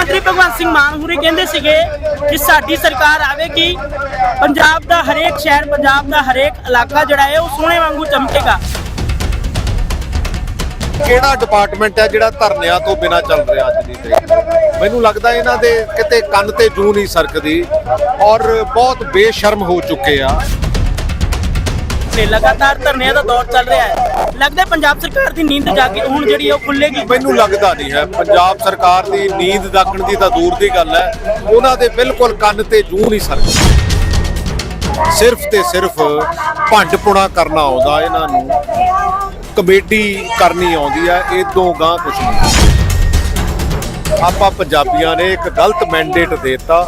ਮੰਤਰੀ ਭਗਵੰਤ ਸਿੰਘ ਮਾਨ ਹੁਰੇ ਕਹਿੰਦੇ ਸੀਗੇ ਕਿ ਸਾਡੀ ਸਰਕਾਰ ਆਵੇਗੀ ਪੰਜਾਬ ਦਾ ਹਰੇਕ ਸ਼ਹਿਰ, ਪੰਜਾਬ ਦਾ ਹਰੇਕ ਇਲਾਕਾ ਜਿਹੜਾ ਹੈ ਉਹ ਸੋਹਣੇ ਵਾਂਗੂ ਚਮਕੇਗਾ। ਕਿਹੜਾ ਡਿਪਾਰਟਮੈਂਟ ਹੈ ਜਿਹੜਾ ਧਰਨਿਆਂ ਤੋਂ ਬਿਨਾ ਚੱਲ ਰਿਹਾ ਅੱਜ ਦੀ ਤਰੀਕ ਮੈਨੂੰ ਲੱਗਦਾ ਇਹਨਾਂ ਦੇ ਕਿਤੇ ਕੰਨ ਤੇ ਜੂ ਨਹੀਂ ਸਰਕਦੀ ਔਰ ਬਹੁਤ ਬੇਸ਼ਰਮ ਹੋ ਚੁੱਕੇ ਆ। ਤੇ ਲਗਾਤਾਰ ਧਰਨਿਆਂ ਦਾ ਦੌਰ ਚੱਲ ਰਿਹਾ ਹੈ। ਲੱਗਦਾ ਪੰਜਾਬ ਸਰਕਾਰ ਦੀ ਨੀਂਦ ਜਾਗੀ, ਹੁਣ ਜਿਹੜੀ ਉਹ ਖੁੱਲੇਗੀ ਮੈਨੂੰ ਲੱਗਦਾ ਨਹੀਂ ਹੈ। ਪੰਜਾਬ ਸਰਕਾਰ ਦੀ ਨੀਂਦ ਦਾਕਣ ਦੀ ਤਾਂ ਦੂਰ ਦੀ ਗੱਲ ਹੈ। ਉਹਨਾਂ ਦੇ ਬਿਲਕੁਲ ਕੰਨ ਤੇ ਜੂ ਨਹੀਂ ਸਰਕਦੀ ਸਿਰਫ ਤੇ ਸਿਰਫ ਭੰਡ ਕਰਨਾ ਆਉਂਦਾ ਇਹਨਾਂ ਨੂੰ। ਕਮੇਟੀ ਕਰਨੀ ਆਉਂਦੀ ਹੈ। ਇਹ ਇਦੋਂ ਗਾਂ ਕੁਛ ਨਹੀਂ। ਆਪਾਂ ਪੰਜਾਬੀਆਂ ਨੇ ਇੱਕ ਗਲਤ ਮੈਂਡੇਟ ਦਿੱਤਾ।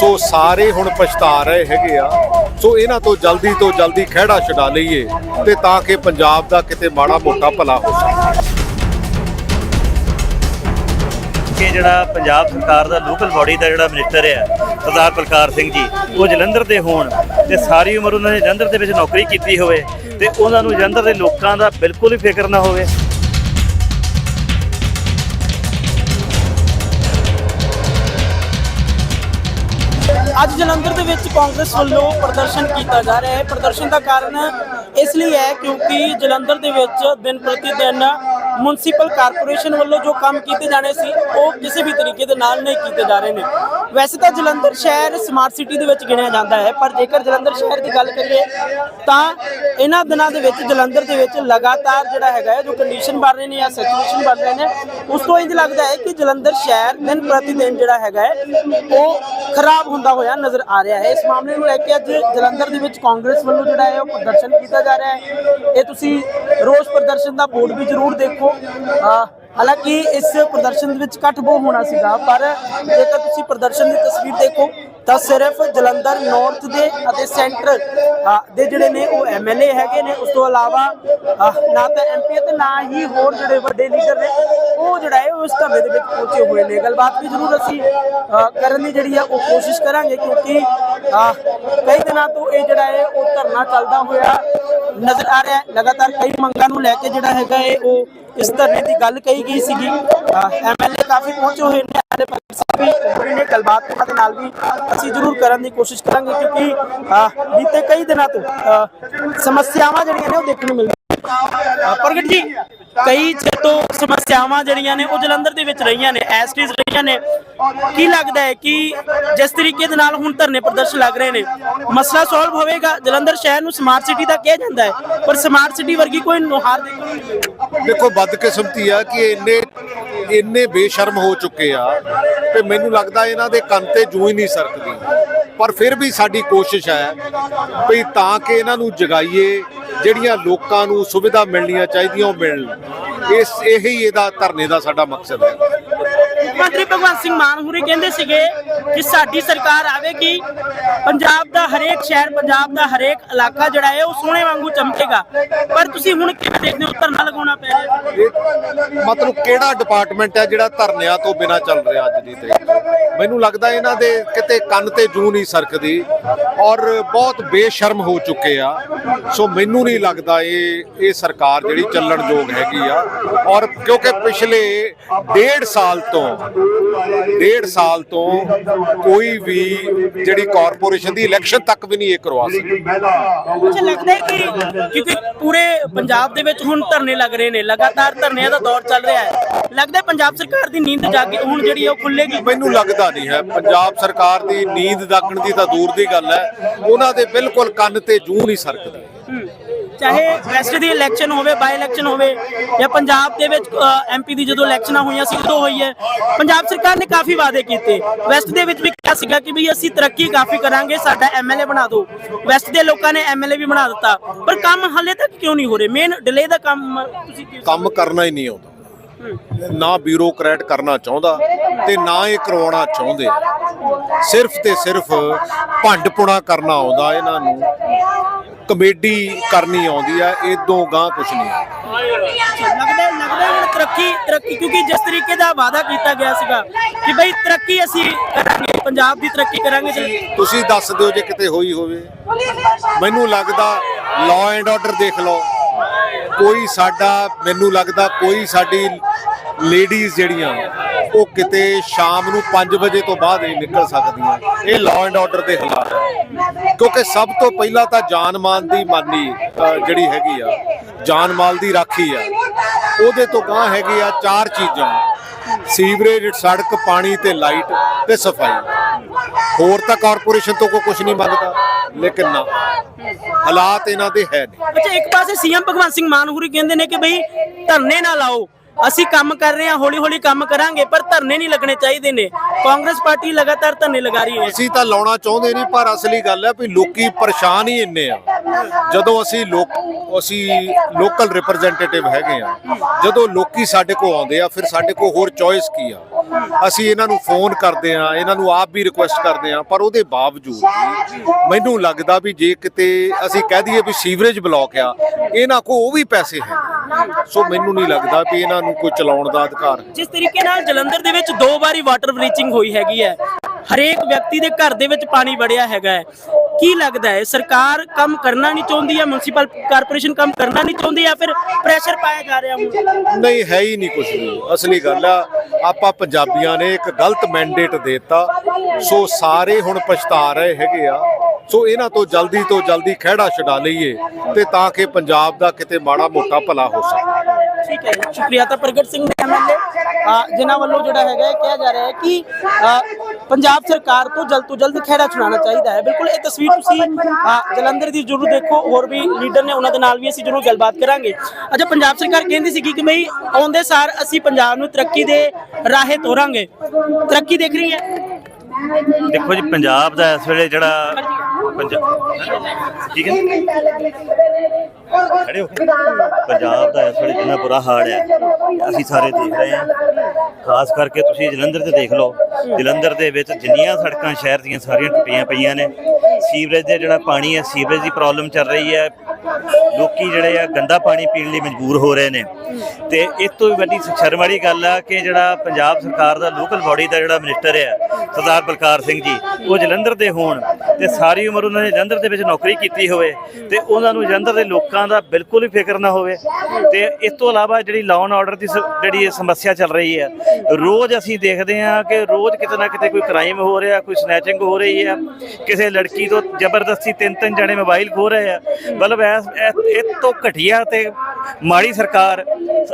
ਸੋ ਸਾਰੇ ਹੁਣ ਪਛਤਾ ਰਹੇ ਹੈਗੇ ਆ। ਸੋ ਇਹਨਾਂ ਤੋਂ ਜਲਦੀ ਤੋਂ ਜਲਦੀ ਖਹਿੜਾ ਛਡਾ ਲਈਏ ਤੇ ਤਾਂ ਕਿ ਪੰਜਾਬ ਦਾ ਕਿਤੇ ਮਾੜਾ ਮੋਟਾ ਭਲਾ ਹੋ ਸਕੇ। ਕਿ ਜਿਹੜਾ ਪੰਜਾਬ ਸਰਕਾਰ ਦਾ ਲੋਕਲ ਬਾਡੀ ਦਾ ਜਿਹੜਾ ਮਿਨਿਸਟਰ ਹੈ ਸਰਦਾਰ ਬਲਕਾਰ ਸਿੰਘ ਜੀ, ਉਹ ਜਲੰਧਰ ਦੇ ਹੋਣ ਤੇ ਸਾਰੀ ਉਮਰ ਉਹਨਾਂ ਨੇ ਜਲੰਧਰ ਦੇ ਵਿੱਚ ਨੌਕਰੀ ਕੀਤੀ ਹੋਵੇ ਤੇ ਉਹਨਾਂ ਨੂੰ ਜਲੰਧਰ ਦੇ ਲੋਕਾਂ ਦਾ ਬਿਲਕੁਲ ਵੀ ਫਿਕਰ ਨਾ ਹੋਵੇ। ਅੱਜ ਜਲੰਧਰ ਦੇ ਵਿੱਚ ਕਾਂਗਰਸ ਵੱਲੋਂ ਪ੍ਰਦਰਸ਼ਨ ਕੀਤਾ ਜਾ ਰਿਹਾ ਹੈ। ਪ੍ਰਦਰਸ਼ਨ ਦਾ ਕਾਰਨ ਇਸ ਲਈ ਹੈ ਕਿਉਂਕਿ ਜਲੰਧਰ ਦੇ ਵਿੱਚ ਦਿਨ ਪ੍ਰਤੀ ਦਿਨ ਮੁਨਸੀਪਲ ਕਾਰਪੋਰੇਸ਼ਨ ਵੱਲੋਂ ਜੋ ਕੰਮ ਕੀਤੇ ਜਾਣੇ ਸੀ, ਉਹ ਕਿਸੇ ਵੀ ਤਰੀਕੇ ਦੇ ਨਾਲ ਨਹੀਂ ਕੀਤੇ ਜਾ ਰਹੇ ਨੇ। ਵੈਸੇ ਤਾਂ ਜਲੰਧਰ ਸ਼ਹਿਰ ਸਮਾਰਟ ਸਿਟੀ ਦੇ ਵਿੱਚ ਗਿਣਿਆ ਜਾਂਦਾ ਹੈ, ਪਰ ਜੇਕਰ ਜਲੰਧਰ ਸ਼ਹਿਰ ਦੀ ਗੱਲ ਕਰੀਏ, ਤਾਂ ਇਹਨਾਂ ਦਿਨਾਂ ਦੇ ਵਿੱਚ ਜਲੰਧਰ ਦੇ ਵਿੱਚ ਲਗਾਤਾਰ ਜਿਹੜਾ ਹੈਗਾ ਜੋ ਕੰਡੀਸ਼ਨ ਬਣ ਰਹੇ ਨੇ ਜਾਂ ਸਿਚੁਏਸ਼ਨ ਬਣ ਰਹੇ ਨੇ, ਉਸ ਤੋਂ ਇੰਜ ਲੱਗਦਾ ਹੈ ਕਿ ਜਲੰਧਰ ਸ਼ਹਿਰ ਦਿਨ ਪ੍ਰਤੀ ਦਿਨ ਜਿਹੜਾ ਹੈਗਾ ਹੈ, ਉਹ ਖਰਾਬ ਹੁੰਦਾ ਹੋਇਆ ਨਜ਼ਰ ਆ ਰਿਹਾ ਹੈ। ਇਸ ਮਾਮਲੇ ਨੂੰ ਲੈ ਕੇ ਅੱਜ ਜਲੰਧਰ ਦੇ ਵਿੱਚ ਕਾਂਗਰਸ ਵੱਲੋਂ ਜਿਹੜਾ ਹੈ ਉਹ ਪ੍ਰਦਰਸ਼ਨ ਕੀਤਾ ਜਾ ਰਿਹਾ ਹੈ। ਇਹ ਤੁਸੀਂ ਰੋਸ ਪ੍ਰਦਰਸ਼ਨ ਦਾ ਬੋਰਡ ਵੀ ਜ਼ਰੂਰ ਦੇਖੋ। ਹਾਲਾਂਕਿ ਇਸ ਪ੍ਰਦਰਸ਼ਨ ਦੇ ਵਿੱਚ ਘੱਟ ਬਹੁਤ ਹੋਣਾ ਸੀਗਾ, ਪਰ ਜੇਕਰ ਤੁਸੀਂ ਪ੍ਰਦਰਸ਼ਨ ਦੀ ਤਸਵੀਰ ਦੇਖੋ ਤਾਂ ਸਿਰਫ ਜਲੰਧਰ ਨਾਰਥ ਦੇ ਅਤੇ ਸੈਂਟਰ ਦੇ ਜਿਹੜੇ ਨੇ ਉਹ ਐਮਐਲਏ ਹੈਗੇ ਨੇ। ਉਸ ਤੋਂ ਇਲਾਵਾ ਨਾ ਤਾਂ ਐਮਪੀ ਤੇ ਨਾ ਹੀ ਹੋਰ ਜਿਹੜੇ ਵੱਡੇ ਲੀਡਰ ਨੇ, ਉਹ ਜਿਹੜਾ ਹੈ ਉਹ ਇਸ ਧਰਨੇ ਦੇ ਵਿੱਚ ਪਹੁੰਚੇ ਹੋਏ ਨੇ। ਗੱਲਬਾਤ ਵੀ ਜ਼ਰੂਰ ਅਸੀਂ ਕਰਨ ਦੀ ਜਿਹੜੀ ਆ, ਉਹ ਕੋਸ਼ਿਸ਼ ਕਰਾਂਗੇ ਕਿਉਂਕਿ ਕਈ ਦਿਨਾਂ ਤੋਂ ਇਹ ਜਿਹੜਾ ਹੈ, ਉਹ ਧਰਨਾ ਚੱਲਦਾ ਹੋਇਆ ਨਜ਼ਰ ਆ ਰਿਹਾ ਲਗਾਤਾਰ ਕਈ ਮੰਗਾਂ ਨੂੰ ਲੈ ਕੇ ਜਿਹੜਾ ਹੈਗਾ ਹੈ, ਉਹ ਇਸ ਧਰਨੇ ਦੀ ਗੱਲ ਕਹੀ ਗਈ ਸੀਗੀ। ਐਮਐਲਏ ਕਾਫੀ ਪਹੁੰਚੇ ਹੋਏ ਨੇ। ਸਾਡੇ ਭਗਤ ਸਿੰਘ ਨੇ ਗੱਲਬਾਤ ਉਹਨਾਂ ਦੇ ਨਾਲ ਵੀ ਅਸੀਂ ਜ਼ਰੂਰ ਕਰਨ ਦੀ ਕੋਸ਼ਿਸ਼ ਕਰਾਂਗੇ ਕਿਉਂਕਿ ਬੀਤੇ ਕਈ ਦਿਨਾਂ ਤੋਂ ਸਮੱਸਿਆਵਾਂ ਜਿਹੜੀਆਂ ਨੇ ਉਹ ਦੇਖਣ ਨੂੰ ਮਿਲਦੀਆਂ ਪ੍ਰਗਟ ਜੀ, ਕਈ ਚਿਰ ਸਮੱਸਿਆਵਾਂ ਜਿਹੜੀਆਂ ਨੇ ਉਹ ਜਲੰਧਰ ਦੇ ਵਿੱਚ ਰਹੀਆਂ ਨੇ ਐਸਟੀਜ਼ ਰਹੀਆਂ ਨੇ। ਕੀ ਲੱਗਦਾ ਹੈ ਕਿ ਜਿਸ ਤਰੀਕੇ ਦੇ ਨਾਲ ਹੁਣ ਧਰਨੇ ਪ੍ਰਦਰਸ਼ਨ ਲੱਗ ਰਹੇ ਨੇ, ਮਸਲਾ ਸੋਲਵ ਹੋਵੇਗਾ? ਜਲੰਧਰ ਸ਼ਹਿਰ ਨੂੰ ਸਮਾਰਟ ਸਿਟੀ ਦਾ ਕਿਹਾ ਜਾਂਦਾ ਹੈ, ਪਰ ਸਮਾਰਟ ਸਿਟੀ ਵਰਗੀ ਕੋਈ ਨੁਹਾਰ ਦੇਖੋ, ਬਦਕਿਸਮਤੀ ਆ ਕਿ ਇੰਨੇ ਇੰਨੇ ਬੇਸ਼ਰਮ ਹੋ ਚੁੱਕੇ ਆ ਤੇ ਮੈਨੂੰ ਲੱਗਦਾ ਇਹਨਾਂ ਦੇ ਕੰਨ ਤੇ ਜੂ ਹੀ ਨਹੀਂ ਸਰਕਦੀ। ਪਰ ਫਿਰ ਵੀ ਸਾਡੀ ਕੋਸ਼ਿਸ਼ ਹੈ ਵੀ ਤਾਂ ਕਿ ਇਹਨਾਂ ਨੂੰ ਜਗਾਈਏ, ਜਿਹੜੀਆਂ ਲੋਕਾਂ ਨੂੰ ਸੁਵਿਧਾ ਮਿਲਣੀਆਂ ਚਾਹੀਦੀਆਂ ਉਹ ਮਿਲਣ। ਇਸ, ਇਹੀ ਇਹਦਾ ਧਰਨੇ ਦਾ ਸਾਡਾ ਮਕਸਦ ਹੈ। ਮੰਤਰੀ ਭਗਵੰਤ ਸਿੰਘ ਮਾਨ ਹੁਰੇ ਕਹਿੰਦੇ ਸੀਗੇ ਕਿ ਸਾਡੀ ਸਰਕਾਰ ਆਵੇਗੀ ਪੰਜਾਬ ਦਾ ਹਰੇਕ ਸ਼ਹਿਰ, ਪੰਜਾਬ ਦਾ ਹਰੇਕ ਇਲਾਕਾ ਜਿਹੜਾ ਹੈ ਉਹ ਸੋਹਣੇ ਵਾਂਗੂ ਚਮਕੇਗਾ। ਪਰ ਤੁਸੀਂ ਹੁਣ ਕਿਵੇਂ ਦੇਖਦੇ ਹੋ? ਧਰਨਾ ਲਗਾਉਣਾ ਪੈ ਰਿਹਾ ਮਤਲਬ ਕਿਹੜਾ ਡਿਪਾਰਟਮੈਂਟ ਹੈ ਜਿਹੜਾ ਧਰਨਿਆਂ ਤੋਂ ਬਿਨਾ ਚੱਲ ਰਿਹਾ ਅੱਜ ਦੀ ਤਰੀਕ ਮੈਨੂੰ ਲੱਗਦਾ ਇਹਨਾਂ ਦੇ ਕਿਤੇ ਕੰਨ ਤੇ ਜੂ ਨਹੀਂ ਸਰਕਦੀ ਔਰ ਬਹੁਤ ਬੇਸ਼ਰਮ ਹੋ ਚੁੱਕੇ ਆ। ਸੋ ਮੈਨੂੰ ਨਹੀਂ ਲੱਗਦਾ ਇਹ ਇਹ ਸਰਕਾਰ ਜਿਹੜੀ ਚੱਲਣ ਯੋਗ ਹੈਗੀ ਆ। ਔਰ ਕਿਉਂਕਿ ਪਿਛਲੇ ਡੇਢ ਸਾਲ ਤੋਂ ਡੇਢ ਸਾਲ ਤੋਂ ਕੋਈ ਵੀ ਜਿਹੜੀ ਕਾਰਪੋਰੇਸ਼ਨ ਦੀ ਇਲੈਕਸ਼ਨ ਤੱਕ ਵੀ ਨਹੀਂ ਇਹ ਕਰਵਾ ਸਕੀ ਲੱਗਦਾ ਹੈ ਕਿ ਕਿਉਂਕਿ ਪੂਰੇ ਪੰਜਾਬ ਦੇ ਵਿੱਚ ਹੁਣ ਧਰਨੇ ਲੱਗ ਰਹੇ ਨੇ ਲਗਾਤਾਰ ਧਰਨਿਆਂ ਦਾ ਦੌਰ ਚੱਲ ਰਿਹਾ ਹੈ। ਲੱਗਦਾ ਪੰਜਾਬ ਸਰਕਾਰ ਦੀ ਨੀਂਦ ਜਾਗੀ ਹੁਣ ਜਿਹੜੀ ਉਹ ਖੁੱਲੇਗੀ ਮੈਨੂੰ ਲੱਗਦਾ ਨਹੀਂ ਹੈ। ਪੰਜਾਬ ਸਰਕਾਰ ਦੀ ਨੀਂਦ ਦਾਕਣ ਦੀ ਤਾਂ ਦੂਰ ਦੀ ਗੱਲ ਹੈ। ਉਹਨਾਂ ਦੇ ਬਿਲਕੁਲ ਕੰਨ ਤੇ ਜੂ ਨਹੀਂ ਸਰਕਦੀ। ਚਾਹੇ ਵੈਸਟ ਦੀ ਇਲੈਕਸ਼ਨ ਹੋਵੇ ਬਾਈ ਇਲੈਕਸ਼ਨ ਹੋਵੇ ਜਾਂ ਪੰਜਾਬ ਦੇ ਵਿੱਚ ਐਮਪੀ ਦੀ ਜਦੋਂ ਇਲੈਕਸ਼ਨਾਂ ਹੋਈਆਂ ਸੀ ਉਦੋਂ ਹੋਈ ਹੈ। ਪੰਜਾਬ ਸਰਕਾਰ ਨੇ ਕਾਫੀ ਵਾਅਦੇ ਕੀਤੇ। ਵੈਸਟ ਦੇ ਵਿੱਚ ਵੀ ਕਿਹਾ ਸੀਗਾ ਕਿ ਵੀ ਅਸੀਂ ਤਰੱਕੀ ਕਾਫੀ ਕਰਾਂਗੇ ਸਾਡਾ ਐਮਐਲਏ ਬਣਾ ਦਿਓ। ਵੈਸਟ ਦੇ ਲੋਕਾਂ ਨੇ ਐਮਐਲਏ ਵੀ ਬਣਾ ਦਿੱਤਾ। ਪਰ ਕੰਮ ਹਾਲੇ ਤੱਕ ਕਿਉਂ ਨਹੀਂ ਹੋ ਰਹੇ? ਮੇਨ ਡਿਲੇ ਦਾ ਕੰਮ ਤੁਸੀਂ ਕੰਮ ਕਰਨਾ ਹੀ ਨਹੀਂ ਆਉਂਦਾ। ਨਾ ਬਿਊਰੋਕਰੈਟ ਕਰਨਾ ਚਾਹੁੰਦਾ ਤੇ ਨਾ ਇਹ ਕਰਵਾਉਣਾ ਚਾਹੁੰਦੇ। ਸਿਰਫ ਤੇ ਸਿਰਫ ਭੰਡ ਪੁਣਾ ਕਰਨਾ ਆਉਂਦਾ ਇਹਨਾਂ ਨੂੰ। ਕਮੇਡੀ ਕਰਨੀ ਆਉਂਦੀ ਆ ਇਦੋਂ ਗਾਂ ਕੁਛ ਨਹੀਂ ਲੱਗਦਾ ਲੱਗਦਾ ਹੁਣ ਤਰੱਕੀ ਤਰੱਕੀ ਕਿਉਂਕਿ ਜਿਸ ਤਰੀਕੇ ਦਾ ਵਾਅਦਾ ਕੀਤਾ ਗਿਆ ਸੀਗਾ ਕਿ ਬਈ ਤਰੱਕੀ ਅਸੀਂ ਕਰਾਂਗੇ ਪੰਜਾਬ ਦੀ ਤਰੱਕੀ ਕਰਾਂਗੇ ਤੁਸੀਂ ਦੱਸ ਦਿਓ ਜੇ ਕਿਤੇ ਹੋਈ ਹੋਵੇ। ਮੈਨੂੰ ਲੱਗਦਾ ਲਾਅ ਐਂਡ ਆਰਡਰ ਦੇਖ ਲਓ। ਕੋਈ ਸਾਡਾ ਮੈਨੂੰ ਲੱਗਦਾ ਕੋਈ ਸਾਡੀ ਲੇਡੀਜ਼ ਜਿਹੜੀਆਂ ਉਹ ਕਿਤੇ ਸ਼ਾਮ ਨੂੰ 5 ਵਜੇ ਤੋਂ ਬਾਅਦ ਨਹੀਂ ਨਿਕਲ ਸਕਦੀਆਂ। ਇਹ ਲਾਅ ਐਂਡ ਆਰਡਰ ਦੇ ਹਾਲਾਤ ਹੈ। ਕਿਉਂਕਿ ਸਭ ਤੋਂ ਪਹਿਲਾਂ ਤਾਂ ਜਾਨ ਮਾਲ ਦੀ ਮਾਨੀ ਜਿਹੜੀ ਹੈਗੀ ਆ, ਜਾਨ ਮਾਲ ਦੀ ਰਾਖੀ ਆ। ਉਹਦੇ ਤੋਂ ਗਾਂ ਹੈਗੀ ਆ ਚਾਰ ਚੀਜ਼ਾਂ। ਸੀਵਰੇਜ, ਸੜਕ, ਪਾਣੀ ਤੇ ਲਾਈਟ ਤੇ ਸਫ਼ਾਈ। ਹੋਰ ਤਾਂ ਕਾਰਪੋਰੇਸ਼ਨ ਤੋਂ ਕੋਈ ਕੁਝ ਨਹੀਂ ਮੰਗਦਾ, ਲੇਕਿਨ ਨਾ। ਹਾਲਾਤ ਇਹਨਾਂ ਦੇ ਹੈ ਨਹੀਂ। ਅੱਛਾ, ਇੱਕ ਪਾਸੇ ਸੀਐਮ ਭਗਵੰਤ ਸਿੰਘ ਮਾਨ ਹੋਰੀ ਕਹਿੰਦੇ ਨੇ ਕਿ ਬਈ ਧਰਨੇ ਨਾ ਲਾਓ। ਅਸੀਂ ਕੰਮ ਕਰ ਰਹੇ ਹਾਂ ਹੌਲੀ ਹੌਲੀ ਕੰਮ ਕਰਾਂਗੇ, ਪਰ ਧਰਨੇ ਨਹੀਂ ਲੱਗਣੇ ਚਾਹੀਦੇ ਨੇ। ਕਾਂਗਰਸ ਪਾਰਟੀ ਲਗਾਤਾਰ ਧਰਨੇ ਲਗਾ ਰਹੀ ਹੈ। ਅਸੀਂ ਤਾਂ ਲਾਉਣਾ ਚਾਹੁੰਦੇ ਨਹੀਂ, ਪਰ ਅਸਲੀ ਗੱਲ ਹੈ ਵੀ ਲੋਕੀ ਪਰੇਸ਼ਾਨ ਹੀ ਇੰਨੇ ਆ। ਜਦੋਂ ਅਸੀਂ ਲੋਕ ਅਸੀਂ ਲੋਕਲ ਰਿਪਰੈਜ਼ੈਂਟੇਟਿਵ ਹੈਗੇ ਆ, ਜਦੋਂ ਲੋਕੀ ਸਾਡੇ ਕੋਲ ਆਉਂਦੇ ਆ, ਫਿਰ ਸਾਡੇ ਕੋਲ ਹੋਰ ਚੋਇਸ ਕੀ ਆ? ਅਸੀਂ ਇਹਨਾਂ ਨੂੰ ਫੋਨ ਕਰਦੇ ਆ ਇਹਨਾਂ ਨੂੰ ਆਪ ਵੀ ਰਿਕੁਐਸਟ ਕਰਦੇ ਆ ਪਰ ਉਹਦੇ ਬਾਵਜੂਦ ਵੀ ਮੈਨੂੰ ਲੱਗਦਾ ਵੀ ਜੇ ਕਿਤੇ ਅਸੀਂ ਕਹਿ ਦਈਏ ਵੀ ਸੀਵਰੇਜ ਬਲੌਕ ਆ, ਇਹਨਾਂ ਕੋ ਉਹ ਵੀ ਪੈਸੇ ਹੈ ਸੋ ਮੈਨੂੰ ਨਹੀਂ ਲੱਗਦਾ ਵੀ ਇਹਨਾਂ ਨੂੰ ਕੋਈ ਚਲਾਉਣ ਦਾ ਅਧਿਕਾਰ ਜਿਸ ਤਰੀਕੇ ਨਾਲ ਜਲੰਧਰ ਦੇ ਵਿੱਚ ਦੋ ਵਾਰੀ ਵਾਟਰ ਬਲੀਚਿੰਗ ਹੋਈ ਹੈਗੀ ਹੈ। ਹਰੇਕ ਵਿਅਕਤੀ ਦੇ ਘਰ ਦੇ ਵਿੱਚ ਪਾਣੀ ਵੜਿਆ ਹੈਗਾ ਹੈ। ਕੀ ਲੱਗਦਾ ਹੈ? ਸਰਕਾਰ ਕੰਮ ਕਰਨਾ ਨਹੀਂ ਚਾਹੁੰਦੀ ਹੈ ਮਿਊਨਿਸਪਲ ਕਾਰਪੋਰੇਸ਼ਨ ਕੰਮ ਕਰਨਾ ਨਹੀਂ ਚਾਹੁੰਦੀ ਜਾਂ ਫਿਰ ਪ੍ਰੈਸ਼ਰ ਪਾਇਆ ਜਾ ਰਿਹਾ ਹੁਣ ਨਹੀਂ ਹੈ ਹੀ ਨਹੀਂ ਕੁਝ ਵੀ। ਅਸਲੀ ਗੱਲ ਆ ਆਪਾਂ ਪੰਜਾਬੀਆਂ ਨੇ ਇੱਕ ਗਲਤ ਮੈਂਡੇਟ ਦਿੱਤਾ। ਸੋ ਸਾਰੇ ਹੁਣ ਪਛਤਾ ਰਹੇ ਹੈਗੇ ਆ। ਸੋ ਇਹਨਾਂ ਤੋਂ ਜਲਦੀ ਤੋਂ ਜਲਦੀ ਖਹਿੜਾ ਛਡਾ ਲਈਏ ਤੇ ਤਾਂ ਕਿ ਪੰਜਾਬ ਦਾ ਕਿਤੇ ਮਾੜਾ ਮੋਟਾ ਭਲਾ ਹੋ ਸਕੇ। ਠੀਕ ਹੈ ਸ਼ੁਕਰੀਆ ਤਾਂ ਪ੍ਰਗਟ ਸਿੰਘ ਨੇ ਐਮਐਲਏ ਜਿਨ੍ਹਾਂ ਵੱਲੋਂ ਜਿਹੜਾ ਹੈਗਾ ਇਹ ਕਿਹਾ ਜਾ ਰਿਹਾ ਹੈ ਕਿ ਪੰਜਾਬ ਸਰਕਾਰ ਤੋਂ ਜਲਦ ਤੋਂ ਜਲਦ ਖਹਿੜਾ ਛੁਡਾਉਣਾ ਚਾਹੀਦਾ ਹੈ। ਬਿਲਕੁਲ, ਇਹ ਤਸਵੀਰ ਤੁਸੀਂ ਜਲੰਧਰ ਦੀ ਜ਼ਰੂਰ ਦੇਖੋ, ਹੋਰ ਵੀ ਲੀਡਰ ਨੇ ਉਹਨਾਂ ਦੇ ਨਾਲ ਵੀ ਅਸੀਂ ਜ਼ਰੂਰ ਗੱਲਬਾਤ ਕਰਾਂਗੇ। ਅੱਛਾ, ਪੰਜਾਬ ਸਰਕਾਰ ਕਹਿੰਦੀ ਸੀਗੀ ਕਿ ਬਈ ਆਉਂਦੇ ਸਾਰ ਅਸੀਂ ਪੰਜਾਬ ਨੂੰ ਤਰੱਕੀ ਦੇ ਰਾਹੇ ਤੋਰਾਂਗੇ। ਤਰੱਕੀ ਦੇਖ ਰਹੀ ਹੈ। ਦੇਖੋ ਜੀ, ਪੰਜਾਬ ਦਾ ਇਸ ਵੇਲੇ ਜਿਹੜਾ ਪੰਜਾਬ ਠੀਕ ਹੈ। ਖੜੇ ਪੰਜਾਬ ਦਾ ਇਸ ਵੇਲੇ ਜਿੰਨਾ ਬੁਰਾ ਹਾਲ ਹੈ, ਅਸੀਂ ਸਾਰੇ ਦੇਖ ਰਹੇ ਹਾਂ। ਖਾਸ ਕਰਕੇ ਤੁਸੀਂ ਜਲੰਧਰ ਤੇ ਦੇਖ ਲਓ। ਜਲੰਧਰ ਦੇ ਵਿੱਚ ਜਿੰਨੀਆਂ ਸੜਕਾਂ ਸ਼ਹਿਰ ਦੀਆਂ ਸਾਰੀਆਂ ਟੁੱਟੀਆਂ ਪਈਆਂ ਨੇ। ਸੀਵਰੇਜ ਦੇ ਜਿਹੜਾ ਪਾਣੀ ਹੈ, ਸੀਵਰੇਜ ਦੀ ਪ੍ਰੋਬਲਮ ਚੱਲ ਰਹੀ ਹੈ। ਲੋਕੀ ਜਿਹੜੇ ਆ ਗੰਦਾ ਪਾਣੀ ਪੀਣ ਲਈ ਮਜਬੂਰ ਹੋ ਰਹੇ ਨੇ। ਤੇ ਇਸ ਤੋਂ ਵੀ ਵੱਡੀ ਸ਼ਰਮ ਵਾਲੀ ਗੱਲ ਆ ਕਿ ਜਿਹੜਾ ਪੰਜਾਬ ਸਰਕਾਰ ਦਾ ਲੋਕਲ ਬਾਡੀ ਦਾ ਜਿਹੜਾ ਮਿਨਿਸਟਰ ਹੈ ਸਰਦਾਰ ਬਲਕਾਰ ਸਿੰਘ ਜੀ, ਉਹ ਜਲੰਧਰ ਦੇ ਹੋਣ ਤੇ ਸਾਰੀ ਉਮਰ ਉਹਨਾਂ ਨੇ ਜਲੰਧਰ ਦੇ ਵਿੱਚ ਨੌਕਰੀ ਕੀਤੀ ਹੋਵੇ ਤੇ ਉਹਨਾਂ ਨੂੰ ਜਲੰਧਰ ਦੇ ਲੋਕਾਂ ਦਾ ਬਿਲਕੁਲ ਵੀ ਫਿਕਰ ਨਾ ਹੋਵੇ। ਤੇ ਇਸ ਤੋਂ ਇਲਾਵਾ ਜਿਹੜੀ ਲਾਅ ਐਂਡ ਆਰਡਰ ਦੀ ਜਿਹੜੀ ਸਮੱਸਿਆ ਚੱਲ ਰਹੀ ਹੈ ਰੋਜ਼ ਅਸੀਂ ਦੇਖਦੇ ਹਾਂ ਕਿ ਰੋਜ਼ ਕਿਤੇ ਨਾ ਕਿਤੇ ਕੋਈ ਕ੍ਰਾਈਮ ਹੋ ਰਿਹਾ ਕੋਈ ਸਨੈਚਿੰਗ ਹੋ ਰਹੀ ਹੈ ਕਿਸੇ ਲੜਕੀ ਤੋਂ ਜ਼ਬਰਦਸਤੀ ਤਿੰਨ ਤਿੰਨ ਜਣੇ ਮੋਬਾਈਲ ਖੋ ਰਹੇ ਆ। ਮਤਲਬ ਐਸ ਇਹ ਤੋਂ ਘਟੀਆ ਤੇ ਮਾੜੀ ਸਰਕਾਰ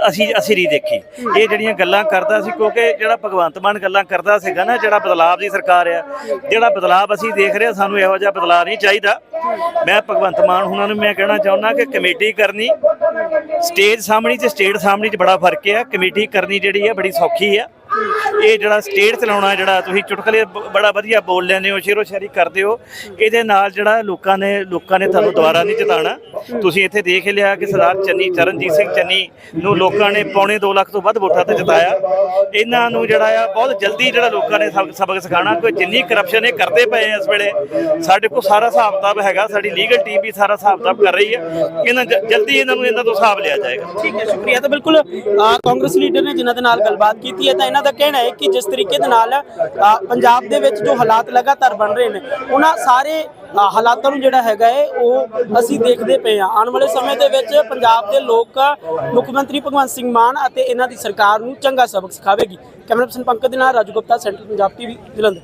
ਅਸੀਂ ਅਸੀਂ ਨਹੀਂ ਦੇਖੀ। ਇਹ ਜਿਹੜੀਆਂ ਗੱਲਾਂ ਕਰਦਾ ਸੀ ਕਿਉਂਕਿ ਜਿਹੜਾ ਭਗਵੰਤ ਮਾਨ ਗੱਲਾਂ ਕਰਦਾ ਸੀਗਾ ਨਾ ਜਿਹੜਾ ਬਦਲਾਵ ਦੀ ਸਰਕਾਰ ਆ ਜਿਹੜਾ ਬਦਲਾਵ ਅਸੀਂ ਦੇਖ ਰਹੇ ਹਾਂ, ਸਾਨੂੰ ਇਹੋ ਜਿਹਾ ਬਦਲਾਅ ਨਹੀਂ ਚਾਹੀਦਾ। ਮੈਂ ਭਗਵੰਤ ਮਾਨ ਹੁਣਾਂ ਨੂੰ ਮੈਂ ਕਹਿਣਾ ਚਾਹੁੰਦਾ ਕਿ ਕਮੇਟੀ ਕਰਨੀ ਸਟੇਜ ਸਾਹਮਣੇ ਤੇ ਸਟੇਟ ਸਾਹਮਣੇ 'ਚ ਬੜਾ ਫ਼ਰਕ ਹੈ। ਕਮੇਟੀ ਕਰਨੀ ਜਿਹੜੀ ਹੈ ਬੜੀ ਸੌਖੀ ਆ ਇਹ ਜਿਹੜਾ ਸਟੇਟ ਚਲਾਉਣਾ, ਜਿਹੜਾ ਤੁਸੀਂ ਚੁਟਕਲੇ ਬੜਾ ਵਧੀਆ ਬੋਲ ਲੈਂਦੇ ਹੋ ਸ਼ੇਰੋ ਸ਼ਾਇਰੀ ਕਰਦੇ ਹੋ, ਇਹਦੇ ਨਾਲ ਜਿਹੜਾ ਲੋਕਾਂ ਨੇ ਲੋਕਾਂ ਨੇ ਤੁਹਾਨੂੰ ਦੁਬਾਰਾ ਨਹੀਂ ਜਿਤਾਣਾ ਤੁਸੀਂ ਇੱਥੇ ਦੇਖ ਲਿਆ ਕਿ ਸਰਦਾਰ ਚੰਨੀ, ਚਰਨਜੀਤ ਸਿੰਘ ਚੰਨੀ ਨੂੰ ਲੋਕਾਂ ਨੇ ਪੌਣੇ 2 ਲੱਖ ਤੋਂ ਵੱਧ ਵੋਟਾਂ ਤੇ ਜਿਤਾਇਆ। ਇਹਨਾਂ ਨੂੰ ਜਿਹੜਾ ਆ, ਬਹੁਤ ਜਲਦੀ ਜਿਹੜਾ ਲੋਕਾਂ ਨੇ ਸਬਕ ਸਬਕ ਸਿਖਾਣਾ ਕਿ ਜਿੰਨੀ ਕਰਪਸ਼ਨ ਇਹ ਕਰਦੇ ਪਏ ਇਸ ਵੇਲੇ, ਸਾਡੇ ਕੋਲ ਸਾਰਾ ਹਿਸਾਬ ਕਿਤਾਬ ਹੈਗਾ, ਸਾਡੀ ਲੀਗਲ ਟੀਮ ਵੀ ਸਾਰਾ ਹਿਸਾਬ ਕਿਤਾਬ ਕਰ ਰਹੀ ਹੈ। ਇਹਨਾਂ ਜਲਦੀ ਇਹਨਾਂ ਨੂੰ ਇਹਨਾਂ ਤੋਂ ਹਿਸਾਬ ਲਿਆ ਜਾਏਗਾ। ਠੀਕ ਹੈ, ਸ਼ੁਕਰੀਆ। ਤਾਂ ਬਿਲਕੁਲ ਕਾਂਗਰਸ ਲੀਡਰ ਨੇ ਜਿਨ੍ਹਾਂ ਦੇ ਨਾਲ ਗੱਲਬਾਤ ਕੀਤੀ ਹੈ, ਤਾਂ ਇਹਨਾਂ ਦਾ ਕਹਿਣਾ ਹੈ ਕਿ ਜਿਸ ਤਰੀਕੇ ਦੇ ਨਾਲ ਪੰਜਾਬ ਦੇ ਵਿੱਚ ਜੋ ਹਾਲਾਤ ਲਗਾਤਾਰ ਬਣ ਰਹੇ ਨੇ, ਉਹਨਾਂ ਸਾਰੇ ਹਾਲਾਤਾਂ ਨੂੰ ਜਿਹੜਾ ਹੈਗਾ ਹੈ, ਉਹ ਅਸੀਂ ਦੇਖਦੇ ਪਏ ਹਾਂ। ਆਉਣ ਵਾਲੇ ਸਮੇਂ ਦੇ ਵਿੱਚ ਪੰਜਾਬ ਦੇ ਲੋਕ ਮੁੱਖ ਮੰਤਰੀ ਭਗਵੰਤ ਸਿੰਘ ਮਾਨ ਅਤੇ ਇਹਨਾਂ ਦੀ ਸਰਕਾਰ ਨੂੰ ਚੰਗਾ ਸਬਕ ਸਿਖਾਵੇਗੀ। ਕੈਮਰਾ ਪਰਸਨ ਪੰਕਜ ਦੇ ਨਾਲ ਰਾਜੂ ਗੁਪਤਾ, ਸੈਂਟਰ ਪੰਜਾਬ ਟੀਵੀ ਜਲੰਧਰ।